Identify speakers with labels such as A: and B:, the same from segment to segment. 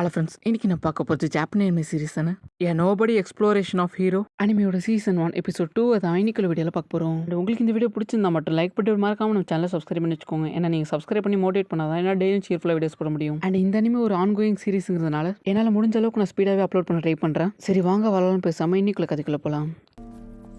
A: Hello friends இன்னைக்கு நான் பார்க்க போகிறது ஜாப்பனீஸ் சீரிஸ் தானே? A nobody exploration of hero அனிமையோட season one episode two அதை ஐனிக்கல் வீடியோவில் பார்க்க போகிறோம் உங்களுக்கு இந்த வீடியோ பிடிச்சிருந்தா மட்டும் லைக் பண்ணி மறக்காம நம்ம சேனலை சப்ஸ்கிரைப் பண்ணி வச்சுக்கோங்க. ஏன்னா நீங்கள் சப்ஸ்கிரைப் பண்ணி மோட்டிவேட் பண்ணாதான் ஏன்னா டெய்லியும் சீர்ஃபுல்லாக வீடியோஸ் போட முடியும். அண்ட் இந்த அனிமே ஒரு ஆன்கோயிங் சீரிஸுங்கிறதுனால என்னால் முடிஞ்ச அளவுக்கு நான் ஸ்பீடாகவே அப்லோட் பண்ண ட்ரை பண்ணுறேன் சரி வாங்க வரலாம்னு பேசாமல் இன்னைக்குள்ள கதைக்குள்ள போகலாம்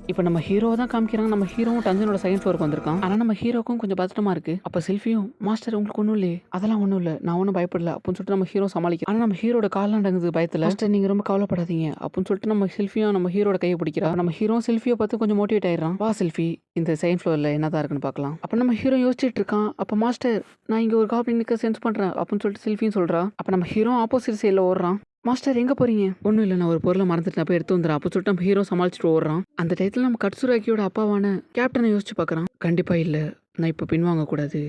A: இப்போ நம்ம ஹீரோ தான் காமிக்கிறாங்க. நம்ம ஹீரோவும் டஞ்சனோட செகண்ட் ஃப்ளோருக்கு வந்திருக்கான். ஆனால் நம்ம ஹீரோக்கும் கொஞ்சம் பதட்டமா இருக்கு. அப்போ செல்ஃபியும் மாஸ்டர் உங்களுக்கு ஒன்றும் இல்லையே. அதெல்லாம் ஒன்றும் இல்லை. நான் ஒன்றும் பயப்படல. அப்படின்னு சொல்லிட்டு நம்ம ஹீரோ சமாளிக்கிறோம் ஆனால் நம்ம ஹீரோட காலம் அடங்குது பயத்தில். மாஸ்டர் நீங்கள் ரொம்ப கவலைப்படாதீங்க. அப்படின்னு சொல்லிட்டு நம்ம செல்ஃபியும் நம்ம ஹீரோட கையை பிடிக்கிறா. நம்ம ஹீரோ செல்ஃபியை பார்த்து கொஞ்சம் மோட்டிவேட் ஆயிடுறான். வா செல்ஃபி இந்த செகண்ட் ஃப்ளோரில் என்னதான் இருக்குன்னு பார்க்கலாம். அப்போ நம்ம ஹீரோ யோசிச்சுட்டு இருக்கான். அப்போ மாஸ்டர் நான் இங்கே ஒரு காப்ளினுக்கு சென்ஸ் பண்ணுறேன் அப்படின்னு சொல்லிட்டு செல்ஃபியும் சொல்கிறான் அப்போ நம்ம ஹீரோ ஆப்போசிட் சைடில் ஓடுறான். மாஸ்டர் எங்கே போறீங்க? ஒன்றும் இல்லை நான் ஒரு பொருளை மறந்துட்டு நான் போய் எடுத்து வந்துடுறேன். அப்போ சொல்லிட்டு நம்ம ஹீரோ சமாளிச்சுட்டு ஓடுறான். அந்த டயத்தில் நம்ம கட்சுராக்கியோட அப்பாவான கேப்டனை யோசிச்சு பார்க்குறான். கண்டிப்பாக இல்லை. நான் இப்போ பின்வாங்கக்கூடாது.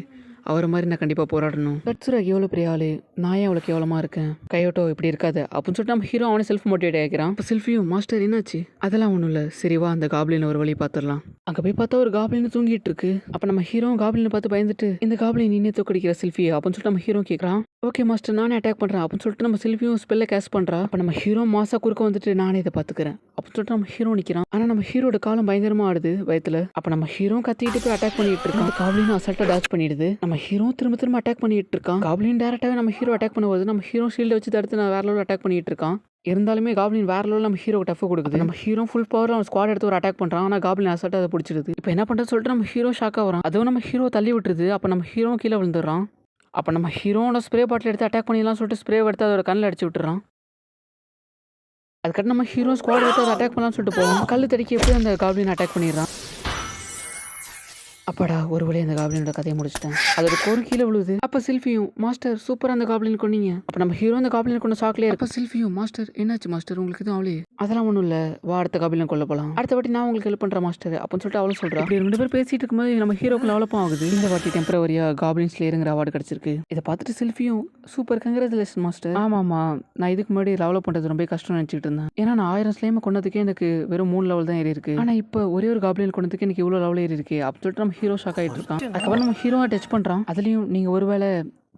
A: அவரை மாதிரி நான் கண்டிப்பாக போராடணும். கட்சுராக்கி எவ்வளோ பெரிய ஆளு? நான் ஏன் அவ்வளோ கேவலமாக இருக்கேன் கையோட்டோ இப்படி இருக்காது. அப்படின்னு சொல்லிட்டு நம்ம ஹீரோ அவனே செல்ஃப் மோட்டிவேட் ஆகிக்கிறான் இப்போ செல்ஃபியும் மாஸ்டர் என்னாச்சு? அதெல்லாம் ஒன்றும் இல்லை. சரிவா அந்த காப்ளின் ஒரு வழி பார்த்துடலாம் அங்கே போய் பார்த்தா ஒரு காப்ளின் தூங்கிட்டு இருக்கு. அப்போ நம்ம ஹீரோ காப்ளினை பார்த்து பயந்துட்டு இந்த காப்ளின் நீனே தூக்கடிக்கிற செல்ஃபி அப்படின்னு சொல்லிட்டு நம்ம ஹீரோ கேட்குறான் ஓகே மாஸ்டர் நானே அட்டாக் பண்ணுறேன் அப்படின்னு சொல்லிட்டு நம்ம செல்ஃபியும் ஸ்பெல்ல கேஸ் பண்ணுறா அப்போ நம்ம ஹீரோ மாசா குறுக்க வந்துட்டு நானே இதை பார்த்துக்கிறேன் அப்படின்னு சொல்லிட்டு நம்ம ஹீரோ நிற்கிறான் ஆனால் நம்ம ஹீரோட காலம் பயங்கரமாக ஆடுது வயத்தில். அப்போ நம்ம ஹீரோ கத்திட்டு போய் அட்டாக் பண்ணிட்டு இருக்கோம் காப்ளின் அசல்ட்டாக டாச் பண்ணிடுது. நம்ம நம்ம ஹீரோ திரும்ப திரும்ப அட்டாக் பண்ணிட்டு இருக்கான் காப்ளின் டேரக்டாவே நம்ம ஹீரோ அட்டாக் பண்ணும்போது நம்ம ஹீரோ ஷீல்டை வச்சு தடுத்து நான் வேற லெவலில் அட்டாக் பண்ணிட்டு இருக்கான் இருந்தாலுமே காப்ளின் வேற லெவலில் நம்ம ஹீரோ டஃப் கொடுக்குது நம்ம ஹீரோ ஃபுல் பவர் அவன் ஸ்குவாட் எடுத்து ஒரு அட்டாக் பண்ணுறான் ஆனால் காப்ளின் அசால்ட்டா அதை பிடிச்சிருது இப்போ என்ன பண்ணுறது சொல்லிட்டு நம்ம ஹீரோ ஷாக்காக வரான் அதுவும் நம்ம ஹீரோ தள்ளி விட்டுருது அப்போ நம்ம ஹீரோ கீழே விழுந்துடுறான் அப்போ நம்ம ஹீரோவோட ஸ்ப்ரே பாட்டில் எடுத்து அட்டாக் பண்ணிடலாம் சொல்லிட்டு ஸ்ப்ரே எடுத்து அதோட கண்ணில் அடிச்சு விட்டுறான் அதுக்கடுத்து நம்ம ஹீரோ ஸ்குவாட் எடுத்து அதை அட்டாக் பண்ணலாம்னு சொல்லிட்டு போவோம் கல் தடிக்க எப்படி அந்த காப்ளின் அட்டாக் பண்ணிடுறான் அப்பாடா ஒரு வழி அந்த காப்ளினோட கதையை முடிச்சிட்டேன். அதோட கோரு கீழே விழுது அப்போ செல்ஃபியும் மாஸ்டர் சூப்பர் அந்த காப்ளின் கொண்டீங்க? அப்போ நம்ம ஹீரோ அந்த காப்ளின் கொண்ட சாக்லேயே அப்போ செல்ஃபியும் மாஸ்டர் என்னாச்சு மாஸ்டர்? உங்களுக்கு எதுவும் அவளே அதெல்லாம் ஒன்றும் இல்லை. வா அடுத்த காப்ளின் கொல்ல போகலாம் அடுத்த வாட்டி நான் உங்களுக்கு ஹெல்ப் பண்ணுறேன் மாஸ்டர். அப்படின்னு சொல்லிட்டு அவளும் சொல்கிறா அப்படி ரெண்டு பேர் பேசிட்டு இருக்கும்போது நம்ம ஹீரோக்கு லெவலப்பும் ஆகுது. இந்த வாட்டி டெம்பரவரியா காப்ளின் ஸ்லேயருங்கிற அவார்டு கிடச்சிருக்கு. இதை பார்த்துட்டு செல்ஃபியும் சூப்பர் கங்க்ராச்சுலேஷன் மாஸ்டர். ஆமாம் ஆமாம் நான் இதுக்கு முன்னாடி லெவலப் பண்ணுறது ரொம்ப கஷ்டம் நினச்சிட்டு இருந்தேன். ஏன்னா நான் ஆயிரம் ஸ்லேமை கொண்டதுக்கே எனக்கு வெறும் மூணு லெவல் தான் ஏறி இருக்கு ஆனால் இப்போ ஒரே ஒரு காப்ளின் கொண்டதுக்கு எனக்கு இவ்வளோ லெவல் ஏறி இருக்கு அப்படின்னு சொல்லிட்டு நம்ம ஹீரோ ஷாக் ஆகிட்டு இருக்கான். அதுக்கப்புறம் நம்ம ஹீரோவை டச் பண்ணுறான் அதுலேயும் நீங்கள் ஒருவேளை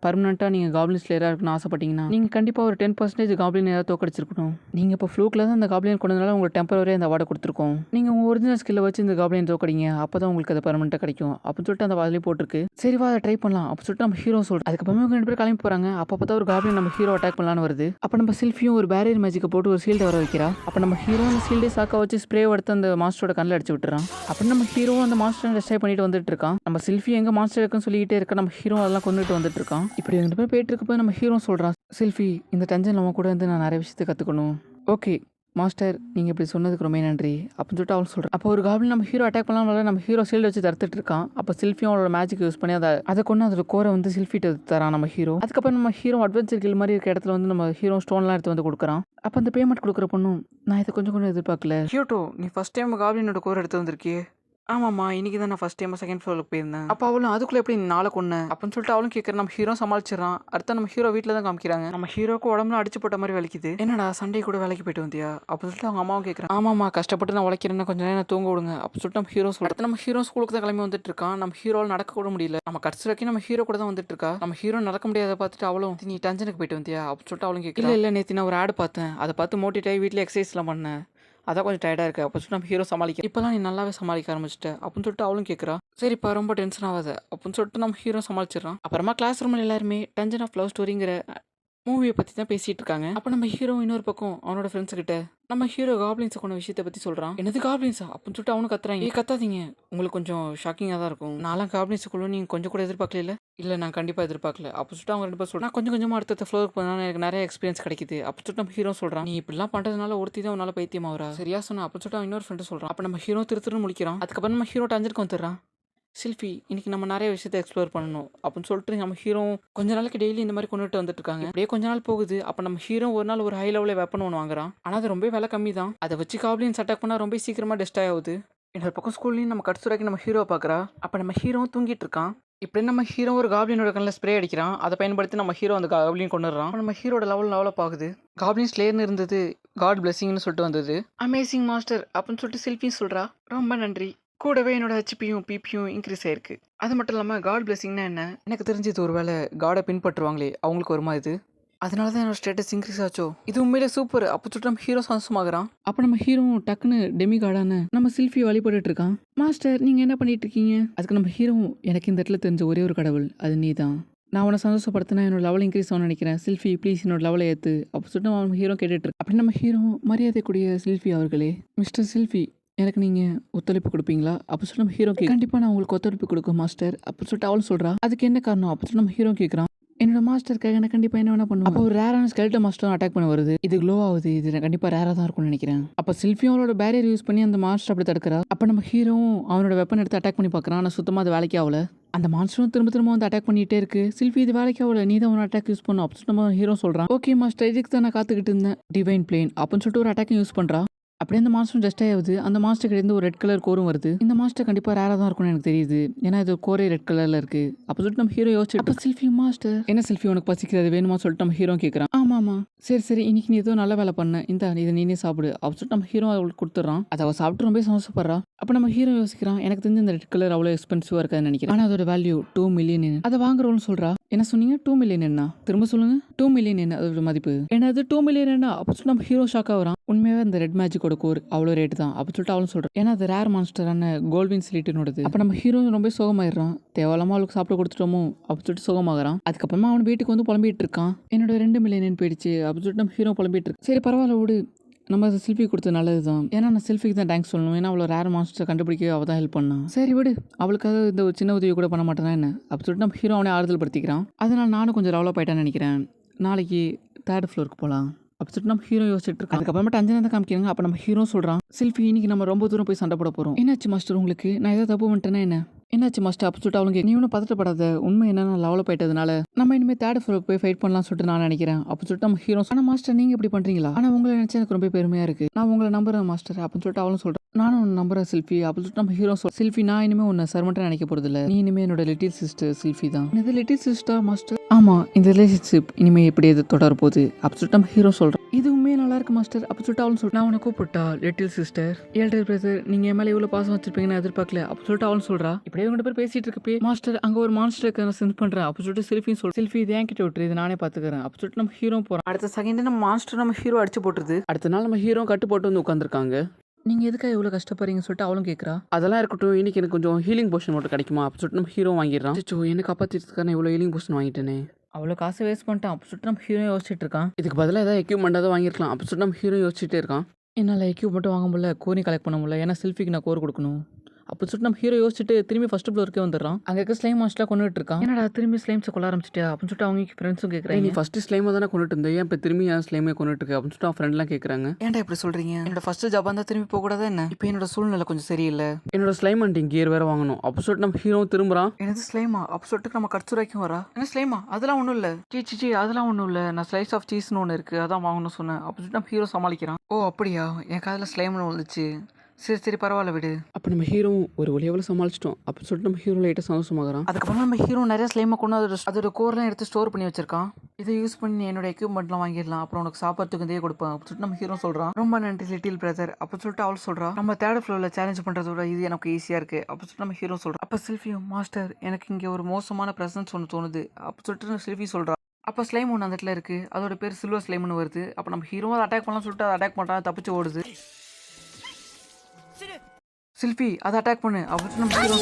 A: பர்மனெண்ட்டாக நீங்கள் காப்ளின் ஸ்லேயராக இருக்குன்னு ஆசைப்பட்டீங்கன்னா நீங்கள் கண்டிப்பாக ஒரு டென் பர்சன்டேஜ் காப்ளின் ஏதாவது தோக்கடிச்சிருக்கணும். நீங்கள் இப்போ ஃப்ளூக்கில் தான் அந்த காப்ளின் கொண்டதுனால உங்களுக்கு டெம்பரவரி அந்த அவார்டை கொடுத்துருக்கோம். நீங்கள் உங்கள் ஒரிஜினல் ஸ்கில்லை வச்சு இந்த காப்ளின் தோக்கடிங்க அப்போ தான் உங்களுக்கு அது பர்மனெண்ட்டாக கிடைக்கும். அப்படின்னு சொல்லிட்டு அந்த வாதிலே போட்டிருக்கு. சரி வா அதை ட்ரை பண்ணலாம். அப்படின்னு சொல்லிட்டு நம்ம ஹீரோ சொல்கிறோம் அதுக்கப்புறமே ரெண்டு பேர் கிளம்பி போகிறாங்க அப்போ பார்த்தா ஒரு காப்ளின் நம்ம ஹீரோ அட்டாக் பண்ணலான்னு வருது. அப்போ நம்ம செல்ஃபியும் ஒரு பேரியர் மேஜிக்கை போட்டு ஒரு சீல்டை வர வைக்கிறா. அப்போ நம்ம ஹீரோ அந்த சீல்டே சாக்கா வச்சு ஸ்ப்ரே எடுத்து அந்த மாஸ்டரோட கண்ணில் அடிச்சு விட்டுறான். அப்போ நம்ம ஹீரோ அந்த மாஸ்டரை டெஸ்ட்ரை பண்ணிட்டு வந்துட்டு இருக்கான். நம்ம செல்ஃபி எங்கே மாஸ்டர் இருக்குன்னு சொல்லிக்கிட்டே இருக்க நம்ம ஹீரோ அதெல்லாம் கொண்டுட்டு வந்துட்டு இருக்கான். இப்படி ரெண்டு பேர் போயிட்டு இருக்கப்போ நம்ம ஹீரோ சொல்கிறான் செல்ஃபி இந்த டென்ஷன் நம்ம கூட வந்து நான் நிறைய விஷயத்தை கற்றுக்கணும் ஓகே மாஸ்டர் நீங்கள் இப்படி சொன்னதுக்கு ரொம்ப நன்றி. அப்படின்னு சொல்லிட்டு அவள் சொல்கிறேன் அப்போ ஒரு காபில் நம்ம ஹீரோ அட்டாக் பண்ணலாம் நம்ம ஹீரோ ஷீல்டு வச்சு தடுத்துட்டு இருக்கான். அப்போ செல்ஃபியும் அவளோட மேஜிக் யூஸ் பண்ணி அதை அதை கொண்டு அதோட கோரை வந்து செல்ஃபிட்டு தரான் நம்ம ஹீரோ அதுக்கப்புறம் நம்ம ஹீரோ அட்வென்ச்சர் கில் மாதிரி இருக்க இடத்துல வந்து நம்ம ஹீரோ ஸ்டோன்லாம் எடுத்து வந்து கொடுக்குறான். அப்போ அந்த பேமெண்ட் கொடுக்குற பொண்ணும் நான் இதை கொஞ்சம் கொஞ்சம் எதிர்பார்க்கல. ஹியோட்டோ நீ ஃபஸ்ட் டைம் காப்ளினோட கோர் எடுத்து வந்திருக்கியே. ஆமாம்மா இன்னைக்கு தான் நான் ஃபஸ்ட் டைம் செகண்ட் ஃப்ளோருக்கு போயிருந்தேன். அப்போ அவளும் அதுக்குள்ளே எப்படி நீ நாளை கொன்ன? அப்படின்னு சொல்லிட்டு அவளும் கேட்குற நம்ம ஹீரோ சமாளிச்சிடறான். அடுத்த நம்ம ஹீரோ வீட்டில் தான் காமிக்கிறாங்க. நம்ம ஹீரோக்கு உடம்புல அடிச்சு போட்ட மாதிரி வலிக்குது. என்னடா சண்டே கூட வேலைக்கு போயிட்டு வந்தியா? அப்படின்னு சொல்லிட்டு அவங்க அம்மாவும் கேட்குறான் ஆமாம்மா கஷ்டப்பட்டு நான் உழைக்கிறேன்னு கொஞ்சம் நேரம் தூங்க விடுங்க. அப்படின்னு சொல்லிட்டு நம்ம ஹீரோ சொல்லிட்டு நம்ம ஹீரோ ஸ்கூலுக்கு தான் கிளம்பி வந்துட்டு இருக்கான். நம்ம ஹீரோவில் நடக்க கூட முடியல. நம்ம கடைசி வரைக்கும் நம்ம ஹீரோ கூட தான் வந்துட்டு இருக்கா? நம்ம ஹீரோ நடக்க முடியாத பார்த்துட்டு அவளும் நீ டென்ஷனுக்கு போயிட்டு வந்தியா? அப்படின்னு சொல்லிட்டு அவளும் கேட்கல இல்லை நேற்று நான் ஒரு ஆடு பார்த்தேன். அதை பார்த்து மோட்டிவேட் ஆகி வீட்டில் எக்ஸசைஸ்லாம் பண்ணேன். அதான் கொஞ்சம் டயர்டாக இருக்கு அப்போ சொல்லிட்டு நம்ம ஹீரோ சமாளிக்க இப்போலாம் நீ நல்லாவே சமாளிக்க ஆரம்பிச்சிட்ட. அப்படின்னு சொல்லிட்டு அவளும் கேட்குறா சரிப்பா ரொம்ப டென்ஷன் ஆகாத அப்படின்னு சொல்லிட்டு நம்ம ஹீரோ சமாளிச்சிடறான். அப்புறமா கிளாஸ் ரூமில் எல்லாருமே டென்ஷன் ஆஃப் லவ் ஸ்டோரிங்கிற மூவியை பற்றி தான் பேசிட்டு இருக்காங்க அப்போ நம்ம ஹீரோ இன்னொரு பக்கம் அவனோட ஃப்ரெண்ட்ஸ் கிட்ட நம்ம ஹீரோ காப்ளின்ஸை கொண்ட விஷயத்தை பற்றி சொல்கிறான் என்னது காப்ளின்ஸா அப்படின்னு சொல்லிட்டு அவனும் கத்துறாங்க. ஏ கத்தாதீங்க. உங்களுக்கு கொஞ்சம் ஷாக்கிங்காக தான் இருக்கும். நான்லாம் காப்ளின்ஸுக்குள்ள நீங்கள் கொஞ்சம் கூட எதிர்பார்க்கல இல்லை நான் கண்டிப்பாக எதிர்பார்க்கல. அப்போ சொல்லிட்டு அவங்க ரெண்டு பேர் சொல்கிறேன் கொஞ்சம் கொஞ்சமாக அடுத்த ஃப்ளோருக்கு போனால் எனக்கு நிறைய எக்ஸ்பீரியன்ஸ் கிடைக்குது. அப்போ சொல்லிட்டு நம்ம ஹீரோ சொல்கிறான் நீ இப்படிலாம் பண்ணுறதுனால ஒருத்தி தான் உன்னால் பைத்தியம் ஆகிறா சரியா சொன்னா. அப்போ சொல்லிட்டு அவன் இன்னொரு ஃப்ரெண்டு சொல்கிறான் அப்போ நம்ம ஹீரோ திருத்துன்னு முடிக்கிறான் அதுக்கப்புறம் நம்ம ஹீரோ டஞ்சிருக்கு வந்துடுறான். செல்ஃபி இன்னைக்கு நம்ம நிறைய விஷயத்தை எக்ஸ்ப்ளோர் பண்ணணும் அப்படின்னு சொல்லிட்டு நம்ம ஹீரோ கொஞ்ச நாளைக்கு டெய்லி இந்த மாதிரி கொண்டுட்டு வந்துட்டு இருக்காங்க அப்படியே கொஞ்ச நாள் போகுது. அப்போ நம்ம ஹீரோ ஒரு நாள் ஒரு ஹை லெவலில் வெப்பன் ஒன்று வாங்குறான். ஆனால் அது ரொம்ப விலை கம்மி தான். அதை வச்சு காப்ளின்ஸ் அட்டாக் பண்ணால் ரொம்ப சீக்கிரமாக டெஸ்டாய் ஆகுது. இன்னொரு பக்கம் ஸ்கூல்லையும் நம்ம கடைசி நம்ம ஹீரோ பார்க்குறா அப்போ நம்ம ஹீரோ தூங்கிட்டு இருக்கான். இப்படி நம்ம ஹீரோ ஒரு காப்ளினோட கண்ணில் ஸ்ப்ரே அடிக்கிறான். அதை பயன்படுத்தி நம்ம ஹீரோ அந்த காப்ளின் கொண்டுடுறான். நம்ம ஹீரோட லெவல் டெவலப் ஆகுது. காப்ளின் ஸ்லேர்னு இருந்தது காட் பிளெஸிங்னு சொல்லிட்டு வந்தது. அமேசிங் மாஸ்டர் அப்படின்னு சொல்லிட்டு செல்ஃபின்னு சொல்கிறா ரொம்ப நன்றி. கூடவே என்னோட ஹெச்பியும் பிபியும் இன்க்ரீஸ் ஆயிருக்கு. அது மட்டும் இல்லாமல் காட் பிளெஸிங்னா என்ன? எனக்கு தெரிஞ்சது ஒருவேளை காடை பின்பற்றுவாங்களே அவங்களுக்கு வருமா இது? அதனால தான் என்னோட ஸ்டேட்டஸ் இன்க்ரீஸ் ஆச்சோ? இது உண்மையிலே சூப்பர் அப்போ சொல்லிட்டு நம்ம ஹீரோ சந்தோஷமாகறான். அப்போ நம்ம ஹீரோ டக்குன்னு டெமி கார்டான நம்ம செல்ஃபி வழிபட்டுட்டு இருக்கான் மாஸ்டர் நீங்க என்ன பண்ணிட்டு இருக்கீங்க அதுக்கு நம்ம ஹீரோ எனக்கு இந்த இடத்துல தெரிஞ்ச ஒரே ஒரு கடவுள் அது நீ தான் நான் உன்னை சந்தோஷப்படுத்தினா என்னோட லெவல் இன்க்ரீஸ் ஆகும் நினைக்கிறேன். செல்ஃபி ப்ளீஸ் என்னோட லெவலை ஏற்று அப்போ சொல்லிட்டு நம்ம ஹீரோ கேட்டுட்டு இருக்கு அப்படி நம்ம ஹீரோ மரியாதைக்குரிய செல்ஃபி அவர்களே. மிஸ்டர் செல்ஃபி எனக்கு நீங்கள் ஒத்துழைப்பு கொடுப்பீங்களா? அப்போ சொல்லிட்டு நம்ம ஹீரோ கே கண்டிப்பாக நான் உங்களுக்கு ஒத்துழைப்பு கொடுக்கும் மாஸ்டர் அப்போ சொல்லிட்டு அவள் சொல்கிறா அதுக்கு என்ன காரணம்? அப்போ சொல்லிட்டு நம்ம ஹீரோ கேட்குறான் என்னோட மாஸ்டருக்காக நான் கண்டிப்பாக என்ன வேணா பண்ணுவேன். அப்போ ஒரு ரேரான ஸ்கெல்ட்ட மாஸ்டர் அட்டாக் பண்ண வருது. இது க்ளோ ஆகுது. இது கண்டிப்பாக ரேராக தான் இருக்கும்னு நினைக்கிறேன். அப்போ செல்ஃபியும் அவளோட பேரியர் யூஸ் பண்ணி அந்த மாஸ்டர் அப்படி தடுக்கிறா. அப்போ நம்ம ஹீரோவும் அவனோட வெப்பன் எடுத்து அட்டாக் பண்ணி பார்க்குறான். ஆனால் சுத்தமாக அது வேலைக்கு ஆகல. அந்த மான்ஸ்டரும் திரும்ப திரும்ப வந்து அட்டாக் பண்ணிட்டே இருக்கு. செல்ஃபி இது வேலைக்கு ஆகல. நீ தான் ஒரு அட்டாக் யூஸ் பண்ணும் அப்படின்னு நம்ம ஹீரோ சொல்கிறான் ஓகே மாஸ்டர் இதுக்கு தான் நான் காத்துக்கிட்டு இருந்தேன். டிவைன் பிளேன் அப்படின்னு சொல்லிட்டு ஒரு அட்டாக் யூஸ் பண்ணுறா அப்படியே அந்த மாஸ்டர் ஜஸ்ட் ஆகுது அந்த மாஸ்டர் கிட்ட ஒரு ரெட் கலர் கோரும் வருது. இந்த மாஸ்டர் கண்டிப்பாக ரேராக தான் இருக்கும்னு எனக்கு தெரியுது. ஏன்னா இது கோரே ரெட் கலர்ல இருக்கு. அப்போ சொல்லிட்டு நம்ம ஹீரோ யோசிச்சு செல்ஃபி மாஸ்டர் என்ன செல்ஃபி உனக்கு பசிக்கிறது வேணுமா சொல்லிட்டு நம்ம ஹீரோ கேட்குறான் ஆமா ஆமா. சரி சரி. இன்னைக்கு நீ ஏதோ நல்ல வேலை பண்ண. இந்த இதை நீனே சாப்பிடு. அப்படி சொல்லிட்டு நம்ம ஹீரோ அவளுக்கு கொடுத்துட்றான். அதை அவள் சாப்பிட்டு ரொம்ப சந்தோஷப்படுறா. அப்போ நம்ம ஹீரோ யோசிக்கிறான். எனக்கு தெரிஞ்ச இந்த ரெட் கலர் அவ்வளோ எக்ஸ்பென்சிவாக இருக்காதுன்னு நினைக்கிறேன். ஆனால் அதோட வேல்யூ டூ மில்லியன் அதை வாங்குறவன்னு சொல்றா. என்ன சொன்னீங்க? டூ மில்லியன் என்ன திரும்ப சொல்லுங்க. டூ மில்லியன் என்ன அதோட மதிப்பு. என்னது டூ மில்லியன் என்ன அப்போ நம்ம ஹீரோ ஷாக் ஆகுறான் உண்மையாகவே அந்த ரெட் மேஜிக்கோட கோர் அவ்வளோ ரேட் தான். அப்படி சொல்லிட்டு அவளும் சொல்கிறேன் ஏன்னா அது ரேர் மான்ஸ்டரான கோல்வின் சிலிட்டினோடது அப்போ நம்ம ஹீரோ ரொம்ப சோகமாயிடுறான். தேவையில்லாம அவளுக்கு சாப்பிட கொடுத்துட்டோமோ? அப்படி சொல்லிட்டு சோகமாகறான். அதுக்கப்புறமா அவன் வீட்டுக்கு வந்து புலம்பிட்டு இருக்கான் என்னோட ரெண்டு மில்லியன் போயிடுச்சு. அப்படி சொல்லிட்டு நம்ம ஹீரோ புலம்பிட்டு இருக்கு சரி பரவாயில்ல விடு. நம்ம செல்ஃபி கொடுத்தது நல்லது தான் ஏன்னா நான் செல்ஃபிக்கு தான் தேங்க்ஸ் சொல்லணும். ஏன்னா அவ்வளோ ரேர் மாஸ்டர் கண்டுபிடிக்க அவள் தான் ஹெல்ப் பண்ணான் சரி விடு. அவளுக்காக இந்த ஒரு சின்ன உதவி கூட பண்ண மாட்டேனா என்ன? அப்படி சொல்லிட்டு நம்ம ஹீரோ அவனே ஆறுதல் படுத்திக்கிறான் அதனால் நானும் கொஞ்சம் டெவலப் ஆயிட்டேன்னு நினைக்கிறேன். நாளைக்கு தேர்ட் ஃப்ளோருக்கு போகலாம் அப்படின்னு சொல்லிட்டு நம்ம ஹீரோ யோசிச்சுட்டு இருக்கோம் அதுக்கப்புறமேட்டு அஞ்சனா தான் காமிக்கிறாங்க. அப்போ நம்ம ஹீரோ சொல்கிறான் செல்ஃபி இன்னைக்கு நம்ம ரொம்ப தூரம் போய் சண்டை போட போகிறோம் என்னாச்சு மாஸ்டர் உங்களுக்கு? நான் ஏதாவது தப்பு பண்ணிட்டேன்னா என்ன? என்னாச்சு மாஸ்டர்? அப்படி சொல்லிட்டு அவளுங்க நீ ஒன்றும் பதட்டப்படாத. உண்மை என்னென்ன லெவலப் ஆயிட்டதுனால நம்ம இனிமேல் தேர்ட் ஃப்ளோருக்கு போய் ஃபைட் பண்ணலாம் சொல்லிட்டு நான் நினைக்கிறேன். அப்படி சொல்லிட்டு நம்ம ஹீரோ ஆனால் மாஸ்டர் நீங்கள் இப்படி பண்ணுறீங்களா ஆனால் உங்களை நினச்சா எனக்கு ரொம்ப பெருமையாக இருக்குது நான் உங்களை நம்புறேன் மாஸ்டர். அப்படின்னு சொல்லிட்டு அவளும் சொல்கிறேன் நானும் உன்னை நம்புறேன் செல்ஃபி அப்படின்னு சொல்லிட்டு நம்ம ஹீரோ சொல் செல்ஃபி நான் இனிமேல் உன்னை சர்வெண்ட்டாக நினைக்க போகிறது இல்லை நீ இனிமேல் என்னோட லிட்டில் சிஸ்டர் செல்ஃபி தான். இது லிட்டில் சிஸ்டர் மாஸ்டர் ஆமாம் இந்த ரிலேஷன்ஷிப் இனிமேல் எப்படி எது தொடர போகுது சொல்லிட்டு நம்ம ஹீரோ சொல்கிறேன் இது இருக்கு மாஸ்டர் அப்படி சொல்லிட்டு அவளும் சொல்கிறேன் நான் உன்னை கூப்பிட்டா லிட்டில் சிஸ்டர் ஏல்டர் பிரதர்? நீங்கள் என் மேலே இவ்வளோ பாசம் வச்சிருப்பீங்கன்னு எதிர்பார்க்கல. அப்படி சொல்லிட்டு அவளும் சொல்கிறா இப்படியே ரெண்டு பேர் பேசிட்டு இருக்கப்பே மாஸ்டர் அங்கே ஒரு மான்ஸ்டருக்கு நான் சென்ஸ் பண்ணுறேன் அப்படி சொல்லிட்டு செல்ஃபின்னு சொல் செல்ஃபி இது என் கிட்ட விட்டுரு. இது நானே பார்த்துக்கிறேன் அப்படி சொல்லிட்டு நம்ம ஹீரோ போகிறோம் அடுத்த செகண்ட் நம்ம மாஸ்டர் நம்ம ஹீரோ அடிச்சு போட்டுருது. அடுத்த நாள் நம்ம ஹீரோ கட்டு போட்டு வந்து உட்காந்துருக்காங்க நீங்கள் எதுக்காக இவ்வளோ கஷ்டப்படுறீங்கன்னு சொல்லிட்டு அவளும் கேட்குறா அதெல்லாம் இருக்கட்டும். இன்னைக்கு எனக்கு கொஞ்சம் ஹீலிங் போர்ஷன் மட்டும் கிடைக்குமா? அப்படி சொல்லிட்டு நம்ம ஹீரோ வாங்கிடுறான். எனக்கு காப்பாற்றிட்டு இவ்வளோ ஹீலிங் போர்ஷன் வாங்கிட்டேனே. அவ்வளோ காசு வேஸ்ட் பண்ணிட்டான் சொல்லிட்டு நம்ம ஹீரோ யோசிச்சுட்டு இருக்கான். இதுக்கு பதிலாக ஏதாவது எக்யூப்மெண்ட் தான் வாங்கியிருக்கலாம். சொல்லிட்டு நம்ம ஹீரோ யோசிச்சுட்டே இருக்கான். என்னால் எக்யூப்மெண்ட்டும் வாங்க முடியல கோரி கலெக்ட் பண்ண முடியல. ஏன்னா செல்ஃபிக்கு நான் கோர் கொடுக்கணும். அப்படி சொல்லிட்டு நம்ம ஹீரோ யோசிச்சுட்டு திரும்பி ஃபர்ஸ்ட் ஃப்ளோருக்கே வந்துடுறான். அங்கே இருக்க ஸ்லைம் மாஸ்டர்லாம் கொண்டுட்டு இருக்கான். என்னடா திரும்பி ஸ்லைம்ஸை கொள்ள ஆரம்பிச்சிட்டியா? அப்படின்னு சொல்லிட்டு அவங்க ஃப்ரெண்ட்ஸும் கேட்குறாங்க நீ ஃபர்ஸ்ட் ஸ்லைமை தானே கொண்டுட்டு இருந்தேன் ஏன் இப்போ திரும்பி ஏன் ஸ்லைமே கொண்டுட்டு இருக்கு? அப்படின்னு சொல்லிட்டு அவன் ஃப்ரெண்ட்லாம் கேட்குறாங்க ஏன்டா இப்படி சொல்றீங்க? என்னோட ஃபர்ஸ்ட் ஜாப் இருந்தால் திரும்பி போகக்கூடாது என்ன? இப்போ என்னோட சூழ்நிலை கொஞ்சம் சரியில்லை. என்னோட ஸ்லைம் அண்டிங் கியர் வேற வாங்கணும். அப்போ சொல்லிட்டு நம்ம ஹீரோ திரும்புறான். எனது ஸ்லைமா அப்போ சொல்லிட்டு நம்ம கட்சுராய்க்கும் வரா? என்ன ஸ்லைமா அதெல்லாம் ஒன்றும் இல்லை. சீ சீ சீ அதெல்லாம் ஒன்றும் இல்லை. நான் ஸ்லைஸ் ஆஃப் சீஸ்னு ஒன்று இருக்குது அதான் வாங்கணும்னு சொன்னேன். அப்போ சொல்லிட்டு நம்ம ஹீரோ சமாளிக்கிறான். ஓ அப்படியா? என் காதில் ஸ்லைம்னு வந்துச்சு சரி சரி பரவாயில்ல விடு. அப்போ நம்ம ஹீரோ ஒரு வழியாவில் சமாளிச்சிட்டோம். அப்படின்னு சொல்லிட்டு நம்ம ஹீரோ லைட்டாக சந்தோஷமாகறான். அதுக்கப்புறம் நம்ம ஹீரோ நிறைய ஸ்லைமை கொண்டு அதோட அதோட கோர்லாம் எடுத்து ஸ்டோர் பண்ணி வச்சிருக்கான். இதை யூஸ் பண்ணி என்னோட எக்யூப்மெண்ட்லாம் வாங்கிடலாம். அப்புறம் உனக்கு சாப்பிட்றதுக்கு இதே கொடுப்பேன். அப்படின்னு சொல்லிட்டு நம்ம ஹீரோ சொல்கிறான் ரொம்ப நன்றி லிட்டில் பிரதர் அப்போ சொல்லிட்டு அவள் சொல்கிறா நம்ம தேர்ட் ஃப்ளோரில் சேலஞ்ச் பண்ணுறதோட இது எனக்கு ஈஸியாக இருக்குது அப்போ சொல்லிட்டு நம்ம ஹீரோ சொல்கிறோம் அப்போ செல்ஃபியும் மாஸ்டர் எனக்கு இங்கே ஒரு மோசமான ப்ரெசன்ஸ் ஒன்று தோணுது. அப்போ சொல்லிட்டு செல்ஃபி சொல்கிறா அப்போ ஸ்லைம் ஒன்று அந்த இடத்துல இருக்குது அதோட பேர் சில்வர் ஸ்லைம்னு வருது. அப்போ நம்ம ஹீரோ அதை அட்டாக் பண்ணலாம் சொல்லிட்டு அதை அட்டாக் பண்ணுறான் தப்பிச்சு ஓடுது. சில்பி அதை அட்டாக் பண்ணு. அப்படின்னு நம்ம ஹீரோ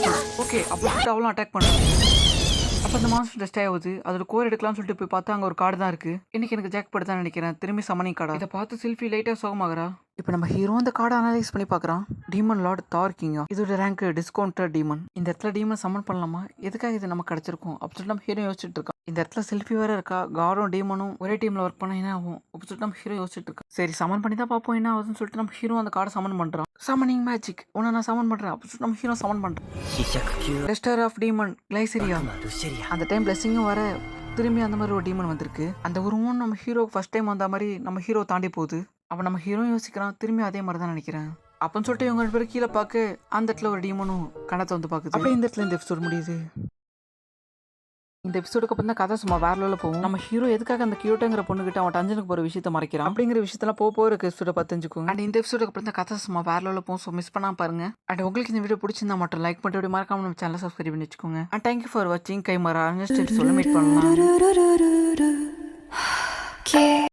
A: ஓகே அப்படி அவளும் அட்டாக் பண்ணு. அப்போ அந்த மாஸ்டர் டெஸ்ட் ஆகுது அதில் கோர் எடுக்கலாம்னு சொல்லிட்டு போய் பார்த்தா அங்கே ஒரு கார்டு தான் இருக்குது இன்றைக்கி எனக்கு ஜாக் படுதான் நினைக்கிறேன். திரும்பி சமனிங் கார்டா இதை பார்த்து செல்ஃபி லைட்டாக சோகமாகறா? இப்போ நம்ம ஹீரோ அந்த கார்டை அனலைஸ் பண்ணி பார்க்குறான். டீமன் லார்ட் தார் இதோட ரேங்க் டிஸ்கவுண்டர் டீமன் இந்த இடத்துல டீமன் சமன் பண்ணலாமா? எதுக்காக இது நம்ம கிடைச்சிருக்கும்? அப்படின்னு சொல்லிட்டு நம்ம ஹீரோ யோசிச்சுட்டு இருக்கோம் இந்த இடத்துல செல்ஃபி வேறு இருக்கா? காரும் டீமனும் ஒரே டீமில் ஒர்க் பண்ணால் என்ன ஆகும்? அப்படி சொல்லிட்டு நம்ம ஹீரோ யோசிச்சுட்டு இருக்கா. சரி சமன் பண்ணி தான் பார்ப்போம் என்ன ஆகுதுன்னு சொல்லிட்டு நம்ம ஹீரோ அந்த கார்டை சமன் பண்ணுறான் சமனிங் மேஜிக் உன்னை நான் சமன் பண்ணுறேன் அப்படி நம்ம ஹீரோ சமன்
B: பண்ணுறேன்
A: ரெஸ்டர் ஆஃப் டீமன் கிளைசரியா அந்த டைம் பிளஸிங்கும் வர திரும்பி அந்த மாதிரி ஒரு டீமன் வந்திருக்கு. அந்த உருவம் நம்ம ஹீரோ ஃபஸ்ட் டைம் வந்த மாதிரி நம்ம ஹீரோ தாண்டி போகுது. அப்போ நம்ம ஹீரோ யோசிக்கிறான் திரும்பி அதே மாதிரி தான் நினைக்கிறேன். அப்படின்னு சொல்லிட்டு இவங்க ரெண்டு பேரும் கீழே பார்க்க அந்த இடத்துல ஒரு டீமனும் கணத்தை வந்து பார்க்குது. அப்படியே இந்த இடத்துல இந்த எபிசோட் முடியுது? இந்த எபிசோடுக்கு அப்புறம் தான் கதை சும்மா வேற லெவலில் போகும். நம்ம ஹீரோ எதுக்காக அந்த கியூட்டுங்கிற பொண்ணுகிட்ட அவன் டஞ்சனுக்கு போகிற விஷயத்த மறைக்கிறான்? அப்படிங்கிற விஷயத்தெல்லாம் போக போகிற எபிசோட பார்த்து தெரிஞ்சுக்கோங்க அண்ட் இந்த எபிசோடுக்கு அப்புறம் தான் கதை சும்மா வேற லெவலில் போகும் ஸோ மிஸ் பண்ணாம பாருங்க. அண்ட் உங்களுக்கு இந்த வீடியோ பிடிச்சிருந்தா மட்டும் லைக் பண்ணிட்டு அப்படியே மறக்காம நம்ம சேனலை சப்ஸ்கிரைப் பண்ணி வச்சுக்கோங்க. அண்ட் தேங்க்யூ ஃபார் வாட்சிங் கைமரா சொல்ல மீட் பண்ணலாம்.